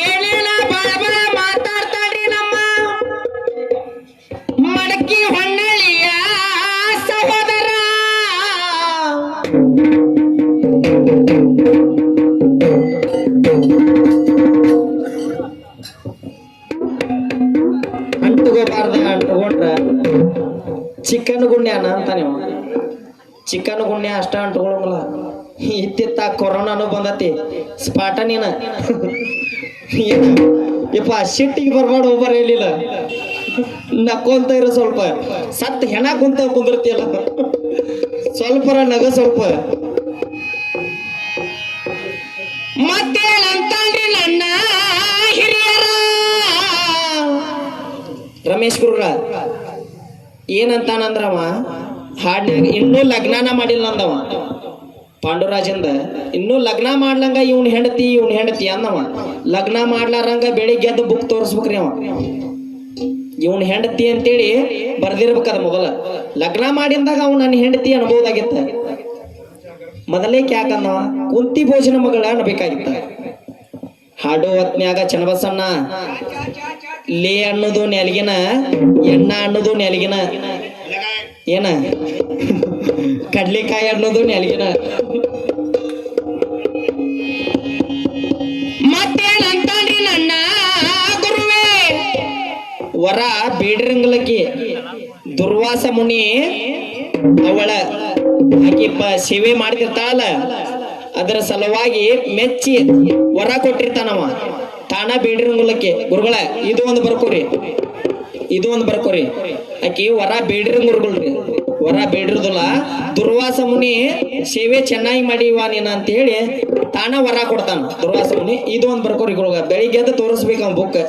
ಏನೇನ ಬಳ ಬಳ ನಮ್ಮ ಮಡಕಿ ಹೊನ್ನಳಿಯ ಸಹೋದರ ಅಂಟುಗೋಬಾರ್ದ ಅಂಟ್ಕೊಂಡ್ರ ಚಿಕನ್ ಗುಣ್ಯಾನ ಅಂತಾನೆ. ಚಿಕನ್ ಗುಣ್ಯ ಅಷ್ಟ ಅಂಟ್ಕೊಳಂಗಿಲ್ಲ ಇತ್ತಿತ್ತ ಕೊರೋನಾನು ಬಂದತಿ. ಸ್ಪಾಟ ನೀನ. ಯಪ್ಪ ಸಿಟ್ಟಿಗೆ ಬರ್ಬಾರ್ದು, ಒಬ್ಬರ ಹೇಳಿಲ್ಲ ನಕ್ಕೊಂತ ಇರೋ ಸ್ವಲ್ಪ. ಸತ್ ಹೆಣ ಕುಂತ ಕುಂದಿರ್ತಿಯಲ್ಲ. ಸ್ವಲ್ಪರ ನಗ ಸ್ವಲ್ಪ. ಮತ್ತೇನಂತಾನ್ರಿ ನನ್ನ ಹಿರಿಯರ. ರಮೇಶ್ ಗುರುಗಳ ಏನಂತಾನಂದ್ರವ? ಹಾಡ್ನಾಗ ಇನ್ನೂ ಲಗ್ನಾನ ಮಾಡಿಲ್ಲ ಅಂದವ. ಪಾಂಡುರಾಜಂದ, ಇನ್ನೂ ಲಗ್ನ ಮಾಡ್ಲಂಗ ಇವ್ನ ಹೆಂಡತಿ ಇವ್ನ ಹೆಂಡತಿ ಅನ್ನವ ಲಗ್ನ ಮಾಡ್ಲಾರಂಗ ಬೆಳಿಗ್ಗೆ ಎದ್ದು ಬುಕ್ ತೋರಿಸ್ಬೇಕ್ರಿ ಅವ. ಇವ್ನ ಹೆಂಡತಿ ಅಂತೇಳಿ ಬರ್ದಿರ್ಬೇಕದ ಮೊದಲ. ಲಗ್ನ ಮಾಡಿಂದಾಗ ಅವ್ನು ನನ್ನ ಹೆಂಡತಿ ಅನ್ಬೋದಾಗಿತ್ತ. ಮೊದಲೇ ಯಾಕನ್ನ ಕುಂತಿ ಭೋಜನ ಮಗಳ ಅನ್ಬೇಕಾಗಿತ್ತ. ಹಾಡೋ ಹೊತ್ನ್ಯಾಗ ಚನ್ನಬಸಣ್ಣ ಲೇ ಅನ್ನೋದು ನೆಲಗಿನ, ಎಣ್ಣ ಅನ್ನೋದು ನೆಲಗಿನ. ಏನ? ಕಡ್ಲಿಕಾಯಿ ಅನ್ನೋದು ನೆಲಗಿನ. ನನ್ನ ಗುರುವೇ. ವರ ಬೇಡಿರಂಗಲಕ್ಕಿ ದುರ್ವಾಸ ಮುನಿ ಅವಳ ಆಕಿ ಸೇವೆ ಮಾಡ್ತಿರ್ತಾಳ ಅದರ ಸಲುವಾಗಿ ಮೆಚ್ಚಿ ವರ ಕೊಟ್ಟಿರ್ತಾನವ. ತಾನ ಬೇಡಿರಂಗುಲಕ್ಕೆ ಗುರುಗಳ ಇದು ಒಂದು ಬರ್ಕೋರಿ. ಇದು ಒಂದು ಬರ್ಕೋರಿ. ಆಕಿ ವರ ಬೀಡ್ರಂಗ್ ಗುರುಗಳ್ರಿ. ವರ ಬೇಡಿರೋದಿಲ್ಲ? ದುರ್ವಾಸ ಮುನಿ, ಸೇವೆ ಚೆನ್ನಾಗಿ ಮಾಡಿವ ನೀನ ಅಂತ ಹೇಳಿ ತಾನ ವರ ಕೊಡ್ತಾನ. ದುರ್ವಾಸ ಮುನಿ, ಇದು ಒಂದು ಬರ್ಕೋರಿ ಗುರುಗ ಬೆಳಿಗ್ಗೆ ಎದ್ದು ತೋರಿಸ್ಬೇಕು ಬುಕ್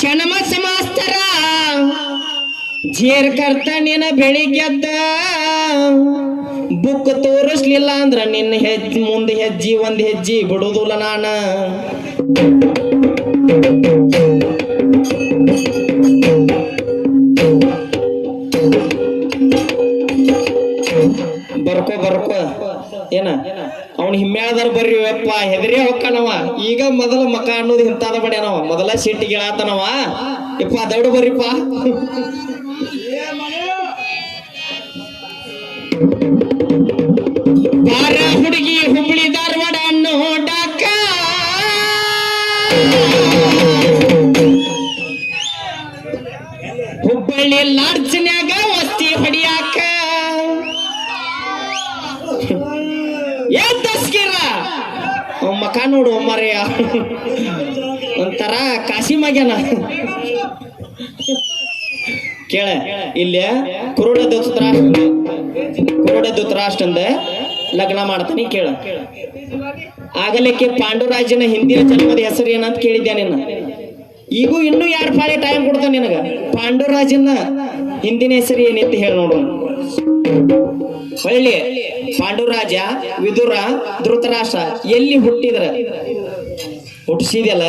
ಜೀರ್ ಸಮಾಸ್ತರ ಜೇರ್ ಕರ್ತಾನೇನ ಬೆಳಿಗ್ಗೆದ್ದ ಬುಕ್ ತೋರಿಸ್ಲಿಲ್ಲ ಅಂದ್ರ ನಿನ್ನ ಹೆಜ್ಜೆ, ಮುಂದೆ ಹೆಜ್ಜಿ, ಒಂದ್ ಹೆಜ್ಜಿ ಬಿಡುದಿಲ್ಲ ನಾನ. ಏನ ಅವನ್ ಹಿಮ್ಮ್ಯಾಳದಾರ ಬರ್ರಿ ಯಪ್ಪ, ಹೆದರಿ ಹೊಕ್ಕನವ. ಈಗ ಮೊದಲ ಮಕ ಅನ್ನೋದು ಇಂತಾದ ಬಡ್ಯಾನವ ಮೊದಲ ಸೀಟ್ ಹೇಳಾತನವ ಇಪ್ಪ ದೌಡ ಬರ್ರಿಪ್ಪ. ಬಾರ ಹುಡುಗಿ, ಹುಬ್ಳಿ ಏ ತಸ್ಕಿರ ಮಕ ನೋಡು ಮರೆಯ ಒಂಥರ ಕಾಶಿ ಮಗ್ಯನ ಕೇಳ, ಇಲ್ಲಿ ಕುರುಡ ದೂತ್ರ ಕುರುಡ ಧೃತರಾಷ್ಟ್ರಂದ ಲಗ್ನ ಮಾಡ್ತಾನೆ ಕೇಳ. ಆಗಲಿಕ್ಕೆ ಪಾಂಡುರಾಜನ ಹಿಂದಿನ ಜನ್ಮದ ಹೆಸರು ಏನಂತ ಕೇಳಿದ್ದೆ ನಿನ್ನ? ಈಗೂ ಇನ್ನೂ ಎರಡು ಪಾಳೆ ಟೈಮ್ ಕೊಡ್ತಾನೆ ನಿನಗ? ಪಾಂಡುರಾಜನ ಹಿಂದಿನ ಹೆಸರು ಏನಿತ್ತು ಹೇಳಿ ನೋಡೋಣ ಹೊಳ್ಳಿ ಪಾಂಡುರಾಜ, ವಿದುರ, ಧೃತರಾಷ್ಟ್ರ ಎಲ್ಲಿ ಹುಟ್ಟಿದ್ರ? ಹುಟ್ಟಿಸಿದ್ಯಲ್ಲ?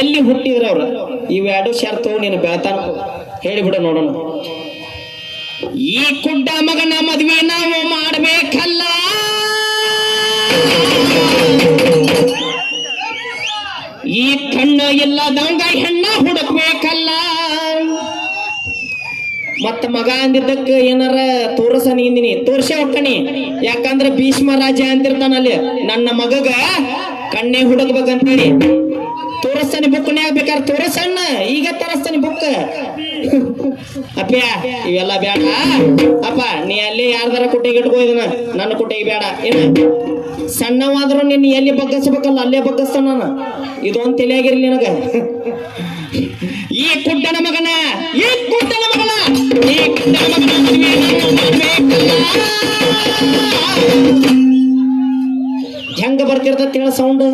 ಎಲ್ಲಿ ಹುಟ್ಟಿದ್ರ ಅವ್ರು? ಇವೆರಡು ಶರ್ತು ನೀನು ಬೆಳತಾನ ಹೇಳಿಬಿಡ ನೋಡೋಣ. ಈ ಕುಡ್ಡ ಮಗನ ಮದ್ವೆ ನಾವು ಮಾಡ್ಬೇಕಲ್ಲ? ಈ ಕಣ್ಣ ಇಲ್ಲದಂಗ ಹೆಣ್ಣ ಹುಡುಕ್ಬೇಕಲ್ಲ? ಮತ್ತ ಮಗ ಅಂದಿದ್ದಕ್ಕ ಏನಾರ ತೋರಸ ನೀನಿ ತೋರ್ಸ ಹೊಕ್ಕನಿ ಯಾಕಂದ್ರ ಭೀಷ್ಮ ರಾಜ ಅಂತಿರ್ತಾನ ಅಲ್ಲಿ. ನನ್ನ ಮಗಗ ಕಣ್ಣೆ ಹುಡುಕ್ಬೇಕಂತೇಳಿ. ತೋರಿಸ್ತಾನೆ ಬುಕ್ನ್ಯಾಗ ಬೇಕಾದ್ರೆ ತೋರಿಸಣ್ಣ, ಈಗ ತೋರಿಸ್ತಾನೆ ಬುಕ್. ಅಪ್ಪ ಇವೆಲ್ಲ ಬೇಡ ಅಪ್ಪ, ನೀ ಅಲ್ಲಿ ಯಾರ್ದಾರ ಕುಟ್ಟಿಗೆ ಇಟ್ಕೋ ಇದನ್ನ ನನ್ನ ಕುಟ್ಟಿಗೆ ಬೇಡ ಏನ? ಸಣ್ಣವಾದ್ರೂ ನಿನ್ನ ಎಲ್ಲಿ ಬಗ್ಗಸ್ಬೇಕಲ್ಲ, ಅಲ್ಲೇ ಬಗ್ಗಸ್ತಾನ ನಾನು. ಇದೊಂದು ತಲೆಯಾಗಿರ್ಲಿ ನಿನಗ. ಈ ಕುಡ್ಡನ ಮಗನ, ಈ ಕುಡ್ಡನ ಮಗನ, ಈ ಕುಡ್ಡನ ಮಗನ ಮದುವೆ ನಾನು ಮಾಡ್ಬೇಕಲ್ಲ. ಹೆಂಗ ಬರ್ತಿರ್ತೈತಿ ಹೇಳ ಸೌಂಡ್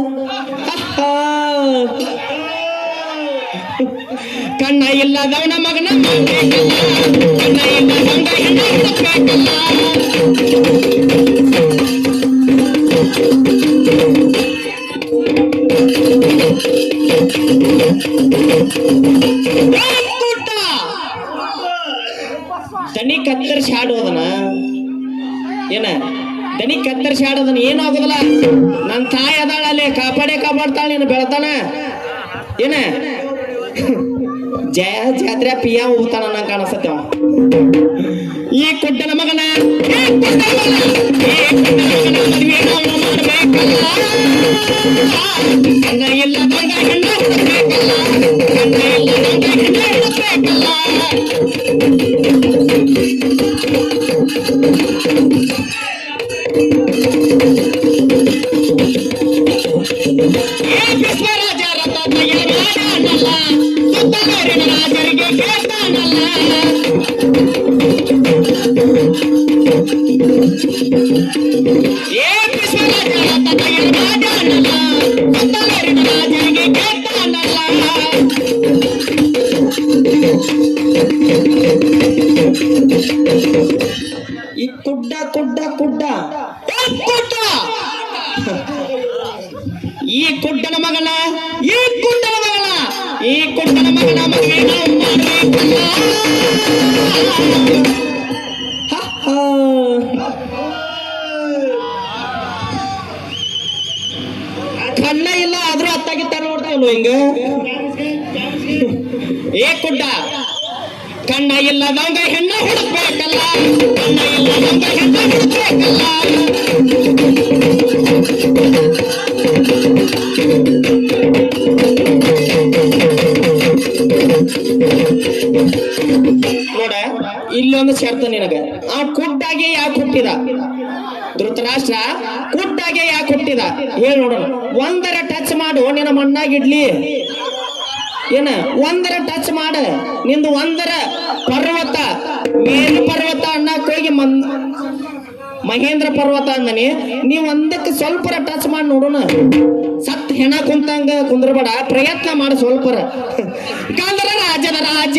ಕಣ್ಣ ಇಲ್ಲದವನ ಮಗನ ಮಾಡ್ಬೇಕಲ್ಲ. ಕಣ್ಣ ಇಲ್ಲದವನ ಹೆಣ್ಣ ತನಿ ಕತ್ತರಿಸಿ ಹಾಡೋದನ ಏನ? ದನಿ ಕತ್ತರಿಸಿ ಹಾಡೋದನ ಏನು ಆಗೋದಿಲ್ಲ? ನನ್ನ ತಾಯಿ ಅದಾಳ ಅಲ್ಲಿ ಕಾಪಾಡೇ ಕಾಪಾಡ್ತಾಳೆ ನೀನು ಬೆಳತಾನ ಏನ? ಜಯ ಜಾತ್ರೆ ಪಿಯ ಹೋಗ್ತಾನ ನಂಗೆ ಕಾಣಿಸ್ತತೆ ಅವ. ಈ ಕುಡ್ಡನ ಮಗನ ಈ ಏ ವಿಶ್ವರಾಜ ರಥ ತಯಾರಾಡನಲ್ಲ, ಸುತ್ತಲೂರಿನ ರಾಜರಿಗೆ ಕೇಳ್ತಾನಲ್ಲ. ಈ ಕುಡ್ಡ ಕುಡ್ಡ ಕುಡ್ಡ ಏ ಕುಡ್ಡ ಈ ಕುಡ್ಡನ ನೋಡ್ತೇವಲ್ಲ ಹಿಂಗ? ಏ ಕುಡ್ಡ, ಕಣ್ಣ ಇಲ್ಲದಂಗ ಹೆಣ್ಣ ಹುಡುಕ್ಬೇಕಲ್ಲ, ಕಣ್ಣ ಇಲ್ಲದಂಗ ಹೆಣ್ಣ ಹುಡುಕ್ಬೇಕಲ್ಲ. ನೋಡ, ಇಲ್ಲೊಂದು ಶರ್ತ ನಿನಗ. ಆ ಕುಡ್ಡಾಗಿ ಯಾಕೆ ಹುಟ್ಟಿದ ಧೃತರಾಷ್ಟ್ರ ಕುಟ್ಟಾಗೆ ಯಾಕೆ ಹುಟ್ಟಿದ? ಹೇಳಿ ನೋಡೋಣ. ಒಂದರ ಟಚ್ ಮಾಡು, ನಿನ್ನ ಮಣ್ಣಾಗಿಡ್ಲಿ ಏನ? ಒಂದರ ಟಚ್ ಮಾಡ. ನಿಂದು ಒಂದರ ಪರ್ವತ. ಮೇಲ್ ಪರ್ವತ ಅನ್ನಕ್ ಹೋಗಿ ಮನ್ ಮಹೇಂದ್ರ ಪರ್ವತ ಅಂದನಿ. ನೀ ಒಂದಕ್ಕೆ ಸ್ವಲ್ಪರ ಟಚ್ ಮಾಡಿ ನೋಡೋಣ. ಸತ್ ಹೆಣ ಕುಂತಂಗ ಕುಂದ್ರಬೇಡ. ಪ್ರಯತ್ನ ಮಾಡು ಸ್ವಲ್ಪರ. ಗಂಧರ ರಾಜನ ರಾಜ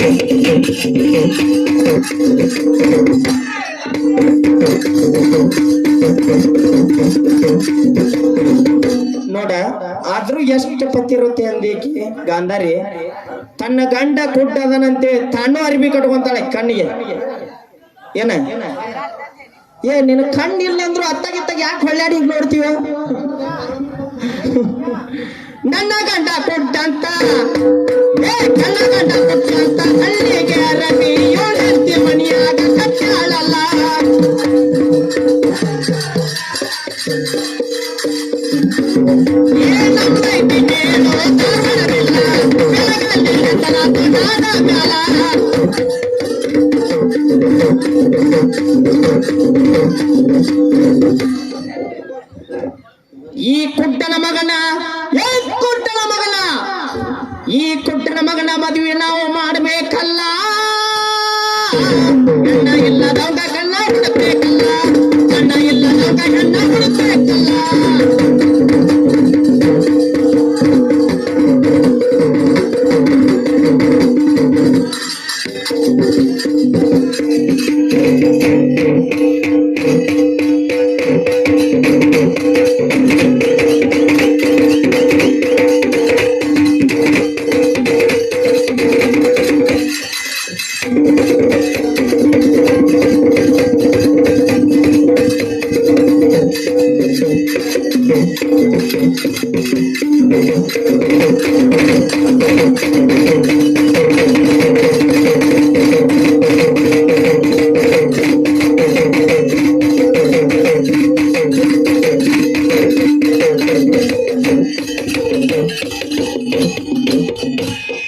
ನೋಡ, ಆದ್ರೂ ಎಷ್ಟು ಪತ್ತಿರುತ್ತೆ ಅಂದೇಕಿ ಗಾಂಧಾರಿ? ತನ್ನ ಗಂಡ ಕುಡ್ಡದನಂತೆ ತನ್ನ ಅರಿವಿ ಕಟ್ಕೊಂತಾಳೆ ಕಣ್ಣಿಗೆ. ಏನ? ಏ, ನಿನ್ನ ಕಣ್ಣಿಲ್ಲ ಅಂದ್ರು ಅತ್ತಾಗಿತ್ತಾಗ ಯಾಕೆ ಹೊಳ್ಳಾಡಿ ನೋಡ್ತೀವ ನನ್ನ ಗಂಡ ಕೊಟ್ಟಂತ ಈ ಕುಡ್ಡನ ಮಗನ Thank you.